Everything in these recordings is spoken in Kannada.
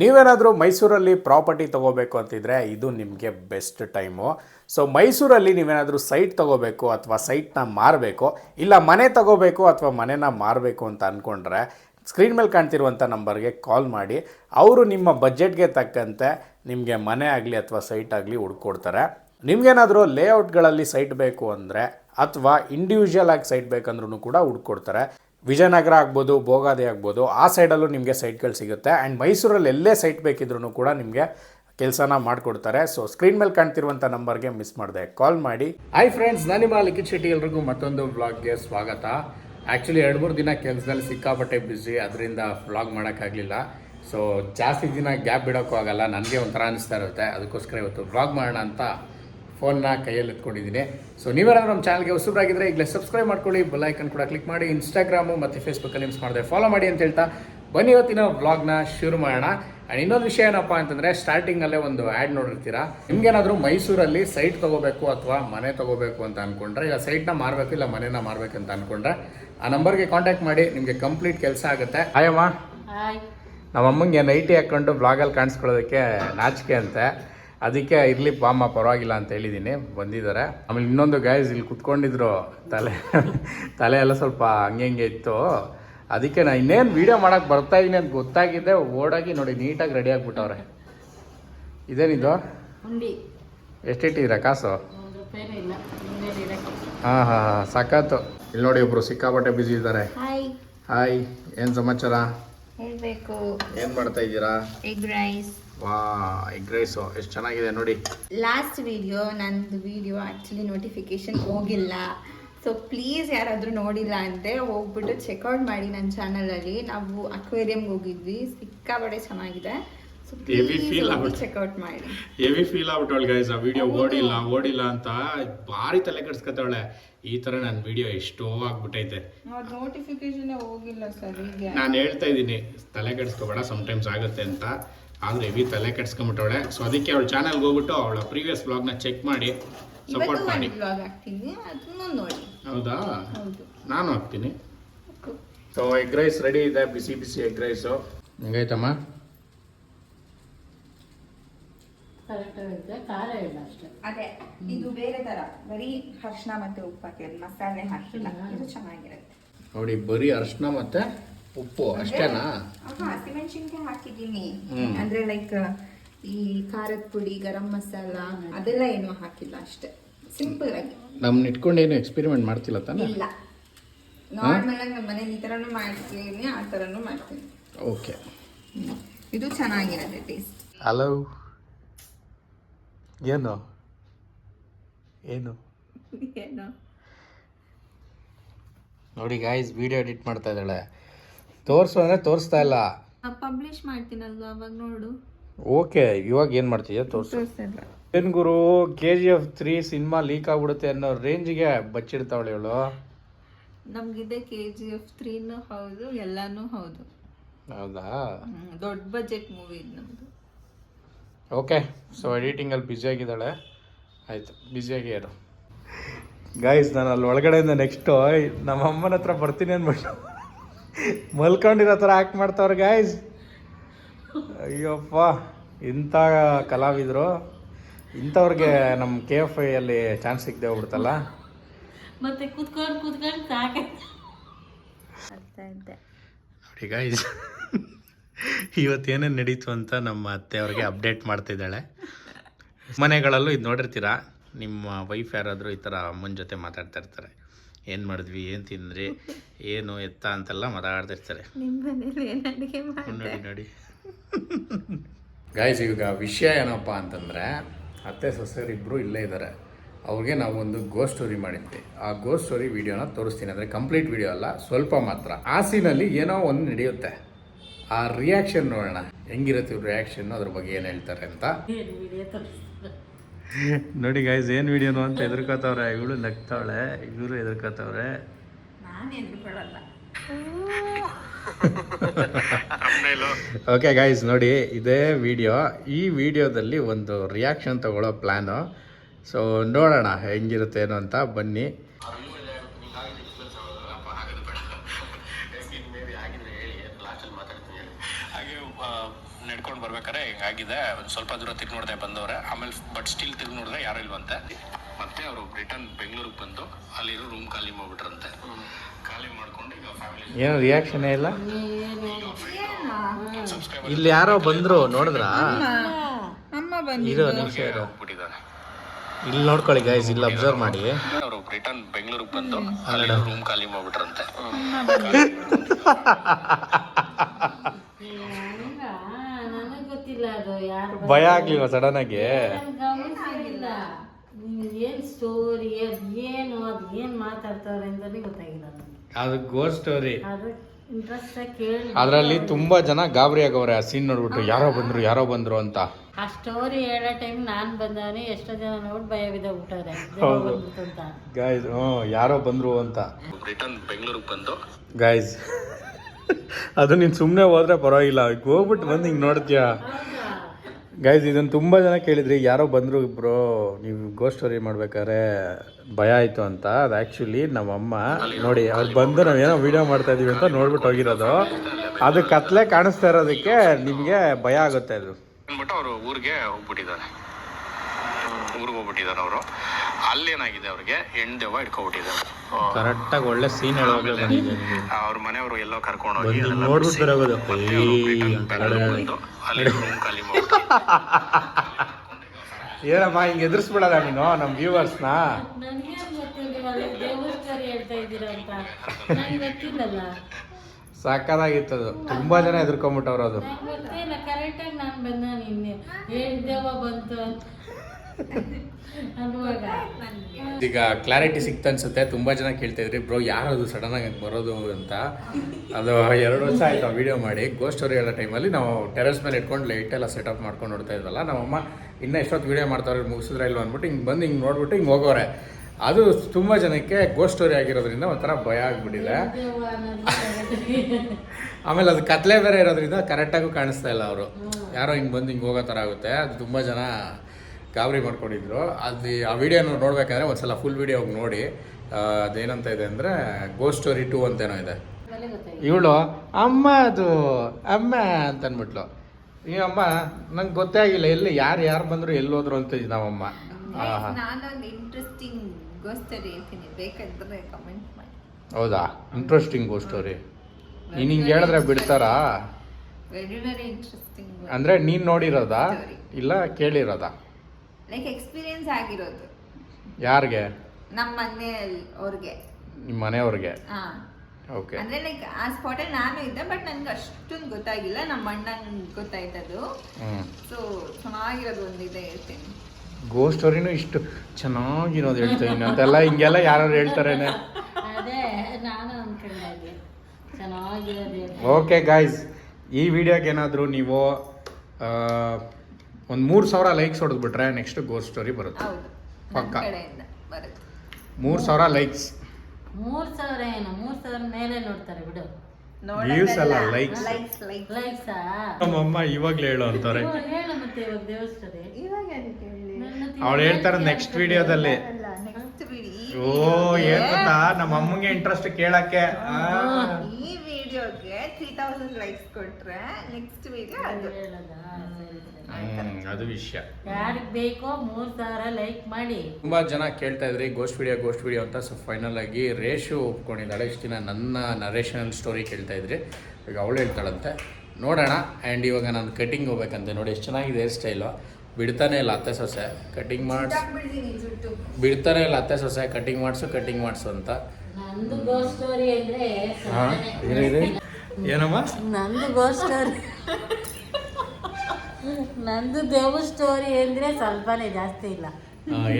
ನೀವೇನಾದರೂ ಮೈಸೂರಲ್ಲಿ ಪ್ರಾಪರ್ಟಿ ತೊಗೋಬೇಕು ಅಂತಿದ್ರೆ ಇದು ನಿಮಗೆ ಬೆಸ್ಟ್ ಟೈಮು. ಸೊ ಮೈಸೂರಲ್ಲಿ ನೀವೇನಾದರೂ ಸೈಟ್ ತೊಗೋಬೇಕು ಅಥವಾ ಸೈಟ್ನ ಮಾರಬೇಕು, ಇಲ್ಲ ಮನೆ ತೊಗೋಬೇಕು ಅಥವಾ ಮನೆನ ಮಾರಬೇಕು ಅಂತ ಅಂದ್ಕೊಂಡ್ರೆ ಸ್ಕ್ರೀನ್ ಮೇಲೆ ಕಾಣ್ತಿರುವಂಥ ನಂಬರ್ಗೆ ಕಾಲ್ ಮಾಡಿ. ಅವರು ನಿಮ್ಮ ಬಜೆಟ್ಗೆ ತಕ್ಕಂತೆ ನಿಮಗೆ ಮನೆ ಆಗಲಿ ಅಥವಾ ಸೈಟ್ ಆಗಲಿ ಹುಡ್ಕೊಡ್ತಾರೆ. ನಿಮಗೇನಾದರೂ ಲೇಔಟ್ಗಳಲ್ಲಿ ಸೈಟ್ ಬೇಕು ಅಂದರೆ ಅಥವಾ ಇಂಡಿವಿಜುವಲ್ ಆಗಿ ಸೈಟ್ ಬೇಕಂದ್ರೂ ಕೂಡ ಹುಡ್ಕೊಡ್ತಾರೆ. ವಿಜಯನಗರ ಆಗ್ಬೋದು ಭೋಗಾದಿ ಆಗ್ಬೋದು, ಆ ಸೈಡಲ್ಲೂ ನಿಮಗೆ ಸೈಟ್ಗಳು ಸಿಗುತ್ತೆ. ಆ್ಯಂಡ್ ಮೈಸೂರಲ್ಲಿ ಎಲ್ಲೇ ಸೈಟ್ ಬೇಕಿದ್ರೂ ಕೂಡ ನಿಮಗೆ ಕೆಲಸನ ಮಾಡಿಕೊಡ್ತಾರೆ. ಸೊ ಸ್ಕ್ರೀನ್ ಮೇಲೆ ಕಾಣ್ತಿರುವಂಥ ನಂಬರ್ಗೆ ಮಿಸ್ ಮಾಡಿದೆ. ಕಾಲ್ ಮಾಡಿ. ಹಾಯ್ ಫ್ರೆಂಡ್ಸ್ ನಾನು ನಿಮ್ಮ ಲಿಖಿತ್ ಶೆಟ್ಟಿ ಎಲ್ರಿಗೂ ಮತ್ತೊಂದು ವ್ಲಾಗ್ಗೆ ಸ್ವಾಗತ. ಆ್ಯಕ್ಚುಲಿ ಎರಡು ಮೂರು ದಿನ ಕೆಲಸದಲ್ಲಿ ಸಿಕ್ಕಾಪಟ್ಟೆ ಬ್ಯುಸಿ ಅದರಿಂದ ವ್ಲಾಗ್ ಮಾಡೋಕ್ಕಾಗಲಿಲ್ಲ. ಸೊ ಜಾಸ್ತಿ ದಿನ ಗ್ಯಾಪ್ ಬಿಡೋಕ್ಕೂ ಆಗಲ್ಲ. ನನಗೆ ಒಂಥರ ಅನಿಸ್ತಾ ಇರುತ್ತೆ. ಅದಕ್ಕೋಸ್ಕರ ಇವತ್ತು ವ್ಲಾಗ್ ಮಾಡೋಣ ಅಂತ ಫೋನ್ನ ಕೈಯಲ್ಲಿ ಎತ್ಕೊಂಡಿದ್ದೀನಿ. ಸೊ ನೀವೇನಾದ್ರೂ ನಮ್ಮ ಚಾನಲ್ಗೆ ಹೊಸಬ್ರಾಗಿದ್ದರೆ ಈಗಲೇ ಸಬ್ಸ್ಕ್ರೈಬ್ ಮಾಡ್ಕೊಳ್ಳಿ ಬೆಲ್ ಐಕನ್ ಕೂಡ ಕ್ಲಿಕ್ ಮಾಡಿ ಇನ್ಸ್ಟಾಗ್ರಾಮು ಮತ್ತು ಫೇಸ್ಬುಕ್ಕಲ್ಲಿ ಮಿಸ್ ಮಾಡಿದೆ ಫಾಲೋ ಮಾಡಿ ಅಂತ ಹೇಳ್ತಾ ಬನ್ನಿ ಇವತ್ತಿನ ವ್ಲಾಗ್ನ ಶುರು ಮಾಡೋಣ. ಆ್ಯಂಡ್ ಇನ್ನೊಂದು ವಿಷಯ ಏನಪ್ಪ ಅಂತಂದರೆ ಸ್ಟಾರ್ಟಿಂಗಲ್ಲೇ ಒಂದು ಆ್ಯಡ್ ನೋಡಿರ್ತೀರಾ? ನಿಮ್ಗೇನಾದರೂ ಮೈಸೂರಲ್ಲಿ ಸೈಟ್ ತೊಗೋಬೇಕು ಅಥವಾ ಮನೆ ತೊಗೋಬೇಕು ಅಂತ ಅಂದ್ಕೊಂಡ್ರೆ ಇಲ್ಲ ಸೈಟ್ನ ಮಾರಬೇಕು ಇಲ್ಲ ಮನೆನ ಮಾರಬೇಕು ಅಂತ ಅಂದ್ಕೊಂಡ್ರೆ ಆ ನಂಬರ್ಗೆ ಕಾಂಟ್ಯಾಕ್ಟ್ ಮಾಡಿ ನಿಮಗೆ ಕಂಪ್ಲೀಟ್ ಕೆಲಸ ಆಗುತ್ತೆ. ಆಯಮ್ಮ ಹಾಯ್ ನಮ್ಮ ಅಮ್ಮಂಗೆ ನೈಟಿ ಹಾಕ್ಕೊಂಡು ಬ್ಲಾಗಲ್ಲಿ ಕಾಣಿಸ್ಕೊಳ್ಳೋದಕ್ಕೆ ನಾಚಿಕೆ ಅಂತೆ. ಅದಕ್ಕೆ ಇರ್ಲಿ ಪಾಮ ಪರವಾಗಿಲ್ಲ ಅಂತ ಹೇಳಿದ್ದೀನಿ ಬಂದಿದ್ದಾರೆ. ಆಮೇಲೆ ಇನ್ನೊಂದು ಗಾಯಸ್ ಇಲ್ಲಿ ಕುತ್ಕೊಂಡಿದ್ರು. ತಲೆ ತಲೆ ಎಲ್ಲ ಸ್ವಲ್ಪ ಹಂಗೆ ಹಂಗೆ ಇತ್ತು. ಅದಕ್ಕೆ ನಾನು ಇನ್ನೇನು ವೀಡಿಯೋ ಮಾಡೋಕೆ ಬರ್ತಾ ಇದ್ದೀನಿ ಅಂತ ಗೊತ್ತಾಗಿದ್ದೆ ಓಡಾಗಿ ನೋಡಿ ನೀಟಾಗಿ ರೆಡಿ ಆಗಿಬಿಟ್ಟವ್ರೆ. ಇದೇನಿದು ಎಷ್ಟಿಟ್ಟಿದ್ದೀರಾ ಕಾಸು? ಹಾಂ ಹಾಂ ಹಾಂ ಸಖತ್ತು. ಇಲ್ಲಿ ನೋಡಿ ಒಬ್ರು ಸಿಕ್ಕಾಪಟ್ಟೆ ಬ್ಯುಸಿ ಇದ್ದಾರೆ. ಹಾಯ್ ಏನು ಸಮಾಚಾರ? ಹೇಳಬೇಕು ಏನು ಮಾಡ್ತಾ ಇದ್ದೀರಾ? ಎಗ್ ರೈಸ್ ವಾ ಎಗ್ ರೈಸು ಎಷ್ಟು ಚೆನ್ನಾಗಿದೆ ನೋಡಿ. ಲಾಸ್ಟ್ ವಿಡಿಯೋ ನಂದು ವಿಡಿಯೋ ಆ್ಯಕ್ಚುಲಿ ನೋಟಿಫಿಕೇಶನ್ ಹೋಗಿಲ್ಲ. ಸೊ ಪ್ಲೀಸ್ ಯಾರಾದರೂ ನೋಡಿಲ್ಲ ಅಂದರೆ ಹೋಗ್ಬಿಟ್ಟು ಚೆಕ್ಔಟ್ ಮಾಡಿ ನನ್ನ ಚಾನಲಲ್ಲಿ ನಾವು ಅಕ್ವೇರಿಯಂಗೆ ಹೋಗಿದ್ವಿ. ಸಿಕ್ಕಾಬಡೆ ಚೆನ್ನಾಗಿದೆ. ಸೊ ಫೀಲ್ ಮಾಡಿ ಹೆವಿ ಫೀಲ್ ಆಗ್ಬಿಟ್ಟವಳು ಗೈಸ್ ಆ ವಿಡಿಯೋ ಓಡಿಲ್ಲ ಓಡಿಲ್ಲ ಅಂತ ಭಾರಿ ತಲೆ ಕೆಡ್ಸ್ಕೊತಾವಳೆ ಈ ತರ ನನ್ನ ವಿಡಿಯೋ ಎಷ್ಟೋ ಆಗ್ಬಿಟ್ಟೈತೆ. ಅದು ನೋಟಿಫಿಕೇಶನ್ ಹೋಗಿಲ್ಲ ಸರ್ ಈಗ ನಾನು ಹೇಳ್ತಾ ಇದ್ದೀನಿ ತಲೆ ಕೆಡ್ಸ್ಕೊಬೇಡ ಟೈಮ್ಸ್ ಆಗುತ್ತೆ ಅಂತ. ಆದ್ರೆ ಹೆವಿ ತಲೆ ಕೆಡ್ಸ್ಕೊಂಬಿಟ್ಟವಳೆ ಸೊ ಅದಕ್ಕೆ ಅವಳ ಚಾನಲ್ಗೆ ಹೋಗ್ಬಿಟ್ಟು ಅವಳ ಪ್ರೀವಿಯಸ್ ಬ್ಲಾಗ್ನ ಚೆಕ್ ಮಾಡಿ ಸಪೋರ್ಟ್ ಮಾಡಿ. ಹೌದು? ನಾನು ಹಾಕ್ತೀನಿ. ಸೊ ಎಗ್ ರೈಸ್ ರೆಡಿ ಇದೆ ಬಿಸಿ ಬಿಸಿ ಎಗ್ ರೈಸು ಹೆಂಗೈತಮ್ಮ ಕರೆಕ್ಟಾಗಿದೆ ಖಾರ ಇಲ್ಲ ಅಷ್ಟೇ. ಅದೇ ಇದು ಬೇರೆ ತರ ಬರೀ ಅರ್ಶನ ಮತ್ತೆ ಉಪ್ಪು ಹಾಕಿರೋದು ಮಸಾಲೆ ಹಾಕಿಲ್ಲ. ಇದು ಚೆನ್ನಾಗಿರುತ್ತೆ. ನೋಡಿ ಬರೀ ಅರ್ಶನ ಮತ್ತೆ ಉಪ್ಪು ಅಷ್ಟೇನಾ? ಹಸಿಮೆಣಸಿನ್ಕಾಯಿ ಹಾಕಿದ್ದೀನಿ. ಅಂದ್ರೆ ಲೈಕ್ ಈ ಖಾರದ ಪುಡಿ ಗರಂ ಮಸಾಲ ಅದೆಲ್ಲ ಏನು ಹಾಕಿಲ್ಲ ಅಷ್ಟೇ. ಸಿಂಪಲ್ ಆಗಿ. ನಮ್ನ ಇಟ್ಕೊಂಡು ಏನು ಎಕ್ಸ್ಪೆರಿಮೆಂಟ್ ಮಾಡ್ತಿಲ್ಲ ತಾನೆ? ಇಲ್ಲ. ನಾರ್ಮಲ್ ಆಗಿ ನಮ್ಮ ಮನೇಲಿ ಈ ಥರನೂ ಮಾಡ್ತೀನಿ ಆ ಥರನೂ ಮಾಡ್ತೀನಿ. ಓಕೆ ಇದು ಚೆನ್ನಾಗಿರುತ್ತೆ ಟೇಸ್ಟ್ ಹಲೋ ಏನು? ಏನು? ಏನು? ನೋಡಿ ಗಾಯ್ಸ್ ವಿಡಿಯೋ ಎಡಿಟ್ ಮಾಡ್ತಾ ಇದ್ದಾಳೆ. ತೋರಿಸು ಅಂದರೆ ತೋರಿಸ್ತಾ ಇಲ್ಲ. ಪಬ್ಲಿಷ್ ಮಾಡ್ತೀನಲ್ವ ಅವಾಗ ನೋಡು. ಓಕೆ ಇವಾಗ ಏನು ಮಾಡ್ತೀಯ ತೋರಿಸು. ಇಲ್ಲ. ಏನು ಗುರು K G F three cinema leak ಆಗ್ಬಿಡುತ್ತೆ ಅನ್ನೋ ರೇಂಜ್ಗೆ ಬಚ್ಚಿಡ್ತಾವಳೆ ಇವಳು. ನಮ್ಗಿದೆ ಕೆ ಜಿ ಎಫ್ ತ್ರೀನೂ ಹೌದು ಎಲ್ಲಾನು ಹೌದು. ಹೌದಾ? ದೊಡ್ಡ ಬಜೆಟ್ ಮೂವಿ ಇದು ನಮ್ಮದು ಓಕೆ ಸೊ ಎಡಿಟಿಂಗಲ್ಲಿ ಬ್ಯುಸಿಯಾಗಿದ್ದಾಳೆ ಆಯಿತು ಬ್ಯುಸಿಯಾಗಿ ಇರು. ಗಾಯ್ಸ್ ನಾನು ಅಲ್ಲಿ ಒಳಗಡೆಯಿಂದ ನೆಕ್ಸ್ಟು ನಮ್ಮ ಅಮ್ಮನ ಹತ್ರ ಬರ್ತೀನಿ ಅಂದ್ಬಿಟ್ಟು ಮಲ್ಕೊಂಡಿರೋ ಥರ ಆ್ಯಕ್ಟ್ ಮಾಡ್ತಾವ್ರೆ ಗಾಯ್ಸ್ ಅಯ್ಯೋಪ್ಪ ಇಂಥ ಕಲಾವಿದರು. ಇಂಥವ್ರಿಗೆ ನಮ್ಮ ಕೆ ಎಫ್ ಐಯಲ್ಲಿ ಚಾನ್ಸ್ ಸಿಗದೆ ಹೋಗ್ಬಿಡ್ತಲ್ಲ ಮತ್ತೆ ಕೂತ್ಕೊಂಡು ಕೂತ್ಕೊಂಡು ಸಾಕೆ ಅರ್ಥ ಇದ್ದೆ ನೋಡಿ ಗಾಯ್ಸ್ ಇವತ್ತೇನೇನು ನಡೀತು ಅಂತ ನಮ್ಮ ಅತ್ತೆ ಅವ್ರಿಗೆ ಅಪ್ಡೇಟ್ ಮಾಡ್ತಿದ್ದಾಳೆ. ಮನೆಗಳಲ್ಲೂ ಇದು ನೋಡಿರ್ತೀರಾ ನಿಮ್ಮ ವೈಫ್ ಯಾರಾದರೂ ಈ ಥರ ಅಮ್ಮನ ಜೊತೆ ಮಾತಾಡ್ತಾ ಇರ್ತಾರೆ. ಏನು ಮಾಡಿದ್ವಿ ಏನು ತಿಂದ್ರಿ ಏನು ಎತ್ತ ಅಂತೆಲ್ಲ ಮಾತಾಡ್ತಿರ್ತಾರೆ ನೋಡಿ ನೋಡಿ. ಗಾಯ್ಸ್ ಈಗ ವಿಷಯ ಏನಪ್ಪ ಅಂತಂದರೆ ಅತ್ತೆ ಸೊಸೆಯರು ಇಬ್ಬರು ಇಲ್ಲೇ ಇದ್ದಾರೆ ಅವ್ರಿಗೆ ನಾವು ಒಂದು ಗೋ ಸ್ಟೋರಿ ಮಾಡಿದ್ವಿ. ಆ ಗೋ ಸ್ಟೋರಿ ವಿಡಿಯೋನ ತೋರಿಸ್ತೀನಿ. ಅಂದರೆ ಕಂಪ್ಲೀಟ್ ವಿಡಿಯೋ ಅಲ್ಲ ಸ್ವಲ್ಪ ಮಾತ್ರ. ಆ ಸೀನಲ್ಲಿ ಏನೋ ಒಂದು ನಡೆಯುತ್ತೆ. ಆ ರಿಯಾಕ್ಷನ್ ನೋಡೋಣ. ಹೆಂಗಿರುತ್ತೆ ಇವ್ರ ರಿಯಾಕ್ಷನ್ ಅದ್ರ ಬಗ್ಗೆ ಏನು ಹೇಳ್ತಾರೆ ಅಂತ. ನೋಡಿ ಗೈಸ್ ಏನು ವಿಡಿಯೋನು ಅಂತ ಎದುರ್ಕೋತವ್ರೆ. ಇವಳು ನಗ್ತಾವಳೆ. ಇವರು ಎದುರ್ಕೋತವ್ರೆ. ಓಕೆ ಗೈಸ್ ನೋಡಿ ಇದೇ ವಿಡಿಯೋ ಈ ವಿಡಿಯೋದಲ್ಲಿ ಒಂದು ರಿಯಾಕ್ಷನ್ ತಗೊಳ್ಳೋ ಪ್ಲ್ಯಾನು ಸೊ ನೋಡೋಣ ಹೆಂಗಿರುತ್ತೆ ಏನು ಅಂತ. ಬನ್ನಿ. ಸ್ವಲ್ಪ ದೂರ ತಿರ್ಗಿ ನೋಡಿದೆ ಬಂದವ್ರೆ. ಆಮೇಲೆ ಬಟ್ ಸ್ಟಿಲ್ ತಿರ್ಗಿ ನೋಡಿದ್ರೆ ಯಾರು ಇಲ್ವಂತೆ. ಮತ್ತೆ ಅವರು ರಿಟರ್ನ್ ಬೆಂಗಳೂರಿಗೆ ಬಂದು ಅಲ್ಲಿರೋ ರೂಮ್ ಖಾಲಿ ಮಾಡ್ಬಿಟ್ರಂತೆ. ಖಾಲಿ ಮಾಡ್ಕೊಂಡು ಈಗ ಫ್ಯಾಮಿಲಿ ಏನು ರಿಯಾಕ್ಷನ್ ಇಲ್ಲ? ಇಲ್ಲಿ ಯಾರೋ ಬಂದ್ರು ನೋಡಿದ್ರ? ಇರೋ ನಿಮಿಷ ಇರೋ. ಹೋಗ್ಬಿಟ್ಟಿದ್ದಾರೆ. ಇಲ್ಲಿ ನೋಡ್ಕೊಳ್ಳಿ ಗೈಸ್ ಇಲ್ಲಿ ಅಬ್ಸರ್ವ್ ಮಾಡಿ. ಅವರು ರಿಟರ್ನ್ ಬೆಂಗಳೂರಿಗೆ ಬಂದು ಅಲ್ಲಿರೋ ರೂಮ್ ಖಾಲಿ ಮಾಡ್ಬಿಟ್ರಂತೆ ನನಗೆ ಗೊತ್ತಿಲ್ಲ ಅದು ಯಾರು ಭಯ ಆಗ್ಲಿಲ್ವ ಸಡನ್ ಆಗಿ? ಗಮನಿಸಿಲ್ಲ ಏನು ಸ್ಟೋರಿ ಅದು ಏನು ಅದು ಏನು ಮಾತಾಡ್ತಾರೆ ಅಂತಲೇ ಗೊತ್ತಾಗಿಲ್ಲ ನನಗೆ. ಅದು ಗೋಸ್ಟ್ ಸ್ಟೋರಿ ಅದು ಇಂಟ್ರೆಸ್ಟ್ ಕೇಳಿ ಅದರಲ್ಲಿ ತುಂಬಾ ಜನ ಗಾಬರಿ ಆಗವ್ರೆ ಆ ಸೀನ್ ನೋಡ್ಬಿಟ್ಟು ಯಾರೋ ಬಂದ್ರು ಯಾರೋ ಬಂದ್ರು ಅಂತ. ಆ ಸ್ಟೋರಿ ಹೇಳೋ ಟೈಮ್ ನಾನು ಬಂದಾನೆ ಎಷ್ಟೋ ಜನ ನೋಡಿ ಭಯ ಬಿದ್ದ ಬಿಟ್ಟವ್ರೆ ಹೌದು. ಅಂತ. ಗೈಸ್ ಹ್ಞೂ ಯಾರೋ ಬಂದ್ರು ಅಂತ. ರಿಟರ್ನ್ ಬೆಂಗಳೂರಿಗೆ ಬಂದು. ಗಾಯ್ಸ್ ಅದು ನೀನು ಸುಮ್ಮನೆ ಹೋದ್ರೆ ಪರವಾಗಿಲ್ಲ. ಹೋಗ್ಬಿಟ್ಟು ಬಂದು ಹಿಂಗೆ ನೋಡ್ತೀಯಾ? ಗೈಸ್ ಇದನ್ನು ತುಂಬ ಜನ ಕೇಳಿದ್ರಿ, ಯಾರೋ ಬಂದರು ಬ್ರೋ, ನೀವು ಗೋ ಸ್ಟೋರಿ ಮಾಡ್ಬೇಕಾದ್ರೆ ಭಯ ಆಯಿತು ಅಂತ. ಅದು ಆ್ಯಕ್ಚುಲಿ ನಮ್ಮಮ್ಮ, ನೋಡಿ, ಅವ್ರು ಬಂದು ನಾವೇನೋ ವೀಡಿಯೋ ಮಾಡ್ತಾ ಇದ್ದೀವಿ ಅಂತ ನೋಡ್ಬಿಟ್ಟು ಹೋಗಿರೋದು. ಅದು ಕತ್ಲೆ ಕಾಣಿಸ್ತಾ ಇರೋದಕ್ಕೆ ನಿಮಗೆ ಭಯ ಆಗುತ್ತೆ ಅದು. ಅವರು ಊರಿಗೆ ಹೋಗ್ಬಿಟ್ಟಿದ್ದಾರೆ. ಊರಿಗೆ ಹೋಗ್ಬಿಟ್ಟಿದ್ದಾರೆ ಅವರು. ಅಲ್ಲೇನಾಗಿದೆ ಅವ್ರಿಗೆ? ಹೆಣ್ದೆವ್ವ ಇಟ್ಕೊಬಿಟ್ಟಿದ್ದಾರೆ ಕರೆಕ್ಟಾಗಿ ಒಳ್ಳೆ ಸೀನ್ ಅವ್ರ ಮನೆಯವರು ಎಲ್ಲೋ ಕರ್ಕೊಂಡು ಹೋಗಿ ಅಲ್ಲಿ ರೂಮ್ ಖಾಲಿ ಏನಮ್ಮ ಹಿಂಗೆ ಎದುರಿಸ್ಬಿಡಲ್ಲ ನೀನು ನಮ್ಮ ವ್ಯೂವರ್ಸ್ನ ನನಗೆ ಗೊತ್ತಿಲ್ಲ ದೇವ್ರ ಸ್ಟೋರಿ ಹೇಳ್ತಾ ಇದ್ದೀರಾ ಅಂತ. ನನಗೆ ಗೊತ್ತಿಲ್ಲಲ್ಲ ಅದು ತುಂಬಾ ಜನ ಎದುರ್ಕೊಂಬಿಟ್ಟವ್ರು ಅದು. ನಂಗೆ ಗೊತ್ತಿಲ್ಲ ಕರೆಕ್ಟಾಗಿ ನಾನು ಬಂದ ನಿನ್ನೆ. ಹೇಳ್ದೇವ ಬಂತು ಅಂತ. ಅನ್ನುವಾಗ. ಈಗ ಕ್ಲಾರಿಟಿ ಸಿಕ್ತ ಅನ್ಸುತ್ತೆ. ತುಂಬಾ ಜನ ಕೇಳ್ತಾ ಇದ್ರಿ ಬ್ರೋ ಯಾರದು ಸಡನ್ ಆಗಿ ಬರೋದು ಅಂತ? ಅದು ಎರಡು ವರ್ಷ ಆಯ್ತು ಆ ವಿಡಿಯೋ ಮಾಡಿ. ಗೋಸ್ಟ್ ಸ್ಟೋರಿ ಹೇಳೋ ಟೈಮಲ್ಲಿ ನಾವು ಟೆರೆಸ್ ಮೇಲೆ ಇಟ್ಕೊಂಡು ಲೈಟ್ ಎಲ್ಲ ಸೆಟಪ್ ಮಾಡ್ಕೊಂಡು ನೋಡ್ತಾ ಇದ್ವಲ್ಲ ನಮ್ಮಮ್ಮ ಇನ್ನೂ ಎಷ್ಟೊತ್ತು ವಿಡಿಯೋ ಮಾಡ್ತಾರೆ ಮುಗಿಸಿದ್ರೆ ಇಲ್ವ? ಅಂದ್ಬಿಟ್ಟು ಹಿಂಗೆ ಬಂದು ಹಿಂಗೆ ನೋಡ್ಬಿಟ್ಟು ಹಿಂಗೆ ಹೋಗೋರೆ. ಅದು ತುಂಬ ಜನಕ್ಕೆ ಗೋ ಸ್ಟೋರಿ ಆಗಿರೋದ್ರಿಂದ ಒಂಥರ ಭಯ ಆಗಿಬಿಟ್ಟಿದೆ. ಆಮೇಲೆ ಅದು ಕತ್ಲೆ ಬೇರೆ ಇರೋದ್ರಿಂದ ಕರೆಕ್ಟಾಗೂ ಕಾಣಿಸ್ತಾ ಇಲ್ಲ ಅವರು. ಯಾರೋ ಹಿಂಗೆ ಬಂದು ಹಿಂಗೆ ಹೋಗೋ ಥರ ಆಗುತ್ತೆ. ಅದು ತುಂಬ ಜನ ಗಾಬರಿ ಮಾಡ್ಕೊಂಡಿದ್ರು. ಅದು ಆ ವಿಡಿಯೋ ನೋಡ್ಬೇಕಾದ್ರೆ ಒಂದ್ಸಲ ಫುಲ್ ವಿಡಿಯೋ ಹೋಗಿ ನೋಡಿ. ಅದೇನಂತ ಇದೆ ಅಂದರೆ ಗೋ ಸ್ಟೋರಿ ಟೂ ಅಂತೇನೋ ಇದೆ. ಇವಳು ಅಮ್ಮ ಅದು ಅಮ್ಮ ಅಂತ ಅಂದ್ಬಿಟ್ಲು ಈ ಅಮ್ಮ ನಂಗೆ ಗೊತ್ತೇ ಆಗಿಲ್ಲ. ಎಲ್ಲಿ ಯಾರು ಯಾರು ಬಂದರು ಎಲ್ಲಿ ಹೋದ್ರು ಅಂತ ಇದ್ದೀವಿ ಆಹಾ. ಹಾಂ ಇಂಟ್ರೆಸ್ಟಿಂಗ್ ಗೋಸ್ತರಿ ಹೇಳ್ತೀನಿ ಬೇಕಾದ್ರೆ ಕಮೆಂಟ್ ಮಾಡಿ. ಹೌದಾ? ಇಂಟ್ರೆಸ್ಟಿಂಗ್ ಗೋ ಸ್ಟೋರಿ ನೀನು ಹಿಂಗೆ ಹೇಳಿದ್ರೆ ಬಿಡ್ತಾರಾ? ವೆರಿ ಇಂಟ್ರೆಸ್ಟಿಂಗ್ ಅಂದರೆ ನೀನು ನೋಡಿರೋದಾ? ಇಲ್ಲ ಕೇಳಿರೋದಾ? ಲೈಕ್ ಎಕ್ಸ್ಪೀರಿಯನ್ಸ್ ಆಗಿರೋದು. ಯಾರಿಗೆ? ನಮ್ಮ ಮನೆಯಲ್ಲಿ ಅವ್ರಿಗೆ. ನಿಮ್ಮ ಮನೆಯವ್ರಿಗೆ? ಹಾ. ಓಕೆ ಅಂದ್ರೆ ಲೈಕ್ ಆ ಸ್ಪಾಟಲ್ಲಿ ನಾನು ಇದ್ದೆ ಬಟ್ ನನ್ಗೆ ಅಷ್ಟೊಂದು ಗೊತ್ತಾಗಿಲ್ಲ. ನಮ್ಮ ಅಣ್ಣಂಗೆ ಗೊತ್ತಾಯ್ತದು. ಸೊ ಚೆನ್ನಾಗಿರೋದು ಒಂದಿದೆ ಹೇಳ್ತೀನಿ. ಗೋ ಸ್ಟೋರಿನೂ ಇಷ್ಟು ಚೆನ್ನಾಗಿರೋದು ಹೇಳ್ತೀನಿ ಅಂತೆಲ್ಲ ಹಿಂಗೆಲ್ಲ ಯಾರು ಹೇಳ್ತಾರೇನೆ. ಓಕೆ ಗಾಯ್ಸ್ ಈ ವಿಡಿಯೋಗೆ ಏನಾದರೂ ನೀವು ಒಂದು ಮೂರು ಸಾವಿರ ಲೈಕ್ಸ್ ಹೊಡೆದ್ಬಿಟ್ರೆ ನೆಕ್ಸ್ಟ್ ಗೋ ಸ್ಟೋರಿ ಬರುತ್ತೆ. ಹೌದು. ಪಕ್ಕ. ಕಡೆಯಿಂದ ಬರುತ್ತೆ. ಮೂರು ಸಾವಿರ ಲೈಕ್ಸ್ ಮೂರ್ ಸಾವಿರ ಏನು? ಮೂರ್ ಸಾವಿರ ಮೇಲೆ ನೋಡ್ತಾರೆ ಬಿಡು. Views ಅಲ್ಲ. ಲೈಕ್ಸ್ ನಮ್ಮಮ್ಮ ಇವಾಗಲೇ ಹೇಳು ಅಂತಾರೆ. ಹೇಳು ಮತ್ತೆ ಇವಾಗ ದೇವಸ್ಥಾನ. ಇವಾಗ ಅವಳು ಹೇಳ್ತಾರೆ ನೆಕ್ಸ್ಟ್ ವಿಡಿಯೋದಲ್ಲಿ ನೆಕ್ಸ್ಟ್ ವಿಡಿಯೋ ಓ ಏನ್ ಗೊತ್ತಾ ನಮ್ಮ ಅಮ್ಮಂಗೆ ಇಂಟ್ರೆಸ್ಟ್ ಕೇಳಕ್ಕೆ. ಈ ವಿಡಿಯೋಗೆ ತ್ರೀ ತೌಸಂಡ್ ಲೈಕ್ಸ್ ಕೊಟ್ರೆ ನೆಕ್ಸ್ಟ್ ವಿಡಿಯೋ ಅದು. ವಿಷಯ. ಯಾರಿಗ್ ಬೇಕೋ ಮೂರ್ ಸಾವಿರ ಲೈಕ್ ಮಾಡಿ. ತುಂಬಾ ಜನ ಕೇಳ್ತಾ ಇದ್ರಿ ಗೋಸ್ಟ್ ವಿಡಿಯೋ ಗೋಸ್ಟ್ ವಿಡಿಯೋ ಅಂತ. ಸೊ ಫೈನಲ್ ಆಗಿ ರೇಷು ಒಪ್ಕೊಂಡಿದ್ದಾಳೆ ಇಷ್ಟು ದಿನ ನನ್ನ ನರೇಷನಲ್ ಸ್ಟೋರಿ ಕೇಳ್ತಾ ಇದ್ರಿ. ಈಗ ಅವಳು ಹೇಳ್ತಾಳಂತೆ. ನೋಡೋಣ. ಆ್ಯಂಡ್ ಇವಾಗ ನಾನು ಕಟಿಂಗ್ ಹೋಗ್ಬೇಕಂತೆ. ನೋಡಿ ಎಷ್ಟು ಚೆನ್ನಾಗಿದೆ ಹೇರ್ ಸ್ಟೈಲು ಬಿಡ್ತಾನೆ ಇಲ್ಲ ಅತ್ತೆ ಸೊಸೆ ಕಟಿಂಗ್ ಮಾಡಿಸ್ ಬಿಡ್ತಾನೆ ಇಲ್ಲ ಅತ್ತೆ ಸೊಸೆ ಕಟಿಂಗ್ ಮಾಡಿಸು ಕಟಿಂಗ್ ಮಾಡಿಸು ಅಂತ. ನಂದು ಗೋ ಸ್ಟೋರಿ ಅಂದ್ರೆ ಹಾ, ಇರಿ, ಇರಿ. ಏನಮ್ಮ? ನಂದು ಗೋ ಸ್ಟೋರಿ ನಂದು ದೇವ್ ಸ್ಟೋರಿ ಅಂದ್ರೆ ಸ್ವಲ್ಪನೇ ಜಾಸ್ತಿ ಇಲ್ಲ.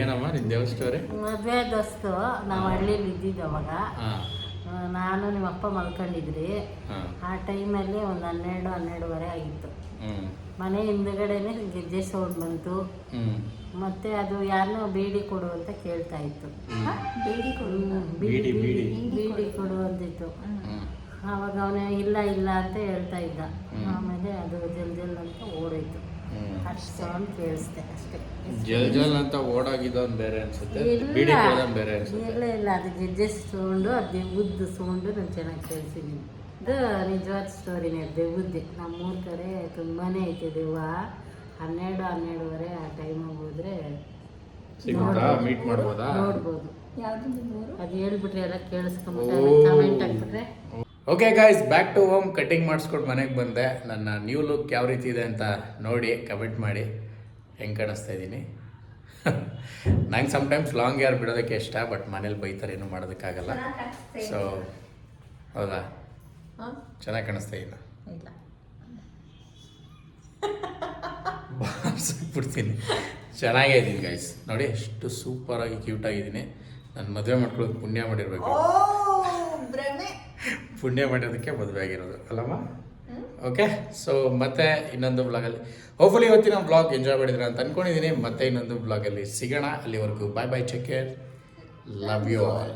ಏನಮ್ಮ ನಿನ್ ದೇವ್ ಸ್ಟೋರಿ ಮದುವೆ ದೋಸ್ತು ನಾವು ಹಳ್ಳಿಲಿ ಇದ್ದಿದ್ದು ಅವಾಗ. ನಾನು ನಿಮ್ಮ ಅಪ್ಪ ಮಲ್ಕೊಂಡಿದ್ರಿ ಆ ಟೈಮಲ್ಲಿ ಒಂದು ಹನ್ನೆರಡು ಹನ್ನೆರಡುವರೆ ಆಗಿತ್ತು. ಮನೆ ಹಿಂದ್ಗಡೆನೆ ಗೆಜ್ಜೆ ಸೌಂಡ್ ಬಂತು ಮತ್ತೆ ಅದು ಯಾರನ್ನೋ ಬೀಡಿ ಕೊಡು ಅಂತ ಕೇಳ್ತಾ ಇತ್ತು. ಬೇಡಿ ಬೀಡಿ, ಬೀಡಿ. ಬೀಡಿ. ಕೊಡು. ಅಂತಿತ್ತು. ಆವಾಗ ಅವನೇ ಇಲ್ಲ ಇಲ್ಲ ಅಂತ ಹೇಳ್ತಾ ಇದ್ದ. ಆಮೇಲೆ ಅದು ಜಲ್ ಜಲ್ ಅಂತ ಓಡೋಯ್ತು. ಅಷ್ಟೇ ಅಷ್ಟು ಸೌಂಡ್ ಕೇಳಿಸ್ದೆ ಅಷ್ಟೇ. ಜಲ್ ಜಲ್ ಅಂತ ಓಡಾಗಿದ್ದವನ್ ಬೇರೆ ಅನ್ಸುತ್ತೆ? ಇಲ್ಲ. ಬೀಡಿ ಬೇರೆ ಅನ್ಸುತ್ತೆ? ಇಲ್ಲ ಇಲ್ಲ ಅದು ಗೆಜ್ಜೆ ಸೌಂಡು ಅದು ಉದ್ದು ಸೌಂಡು ನಾನು ಚೆನ್ನಾಗಿ ಕೇಳಿಸಿದ್ದೀನಿ ಇದು ನಿಜವಾದ ಸ್ಟೋರಿನೇ ದೆವ್ವದ್ದೆ. ನಮ್ಮೂರ ಕಡೆ ತುಂಬಾ ಐತೆ ದೆವ್ವ. ಹನ್ನೆರಡು ಹನ್ನೆರಡುವರೆ ಆ ಟೈಮ್ ಹೋದ್ರೆ ಸಿಗುತ್ತಾ? ಮೀಟ್ ಮಾಡ್ಬೋದಾ? ನೋಡ್ಬೋದು. ಅದು ಹೇಳ್ಬಿಟ್ರೆ ಎಲ್ಲ ಕೇಳಿಸ್ಕೊಂಬಿಟ್ರೆ ಕಮೆಂಟ್ ಹಾಕ್ಬಿಟ್ರೆ. Okay guys back to home cutting ಮಾಡಿಸ್ಕೊಂಡು ಮನೆಗೆ ಬಂದೆ. ನನ್ನ ನ್ಯೂ ಲುಕ್ ಯಾವ ರೀತಿ ಇದೆ ಅಂತ ನೋಡಿ ಕಮೆಂಟ್ ಮಾಡಿ. ಹೆಂಗೆ ಕಾಣಿಸ್ತಾ ಇದ್ದೀನಿ ನಂಗೆ ಸಮ್ಟೈಮ್ಸ್ ಲಾಂಗ್ ಯಾರು ಬಿಡೋದಕ್ಕೆ ಇಷ್ಟ ಬಟ್ ಮನೇಲಿ ಬೈತಾರೆ ಏನೂ ಮಾಡೋದಕ್ಕಾಗಲ್ಲ. ಸೊ ಹೌದಾ? ಚೆನ್ನಾಗಿ ಕಾಣಿಸ್ತಾ ಇಲ್ಲ. ಇಲ್ಲ. ಬಿಡ್ತೀನಿ ಚೆನ್ನಾಗೇ ಇದ್ದೀನಿ ಗೈಸ್ ನೋಡಿ ಎಷ್ಟು ಸೂಪರಾಗಿ ಕ್ಯೂಟ್ ಆಗಿದ್ದೀನಿ. ನಾನು ಮದುವೆ ಮಾಡ್ಕೊಳ್ಳೋದು ಪುಣ್ಯ ಮಾಡಿರ್ಬೇಕು. ಪುಣ್ಯ ಮಾಡಿರೋದಕ್ಕೆ ಮದುವೆ ಆಗಿರೋದು ಅಲ್ಲಮ್ಮ? ಓಕೆ ಸೊ ಮತ್ತೆ ಇನ್ನೊಂದು ಬ್ಲಾಗಲ್ಲಿ ಹೋಪ್ಫುಲಿ ಇವತ್ತಿನ ಬ್ಲಾಗ್ ಎಂಜಾಯ್ ಮಾಡಿದ್ರೆ ಅಂತ ಅನ್ಕೊಂಡಿದ್ದೀನಿ. ಮತ್ತೆ ಇನ್ನೊಂದು ಬ್ಲಾಗಲ್ಲಿ ಸಿಗೋಣ. ಅಲ್ಲಿವರೆಗೂ bye bye check care love you all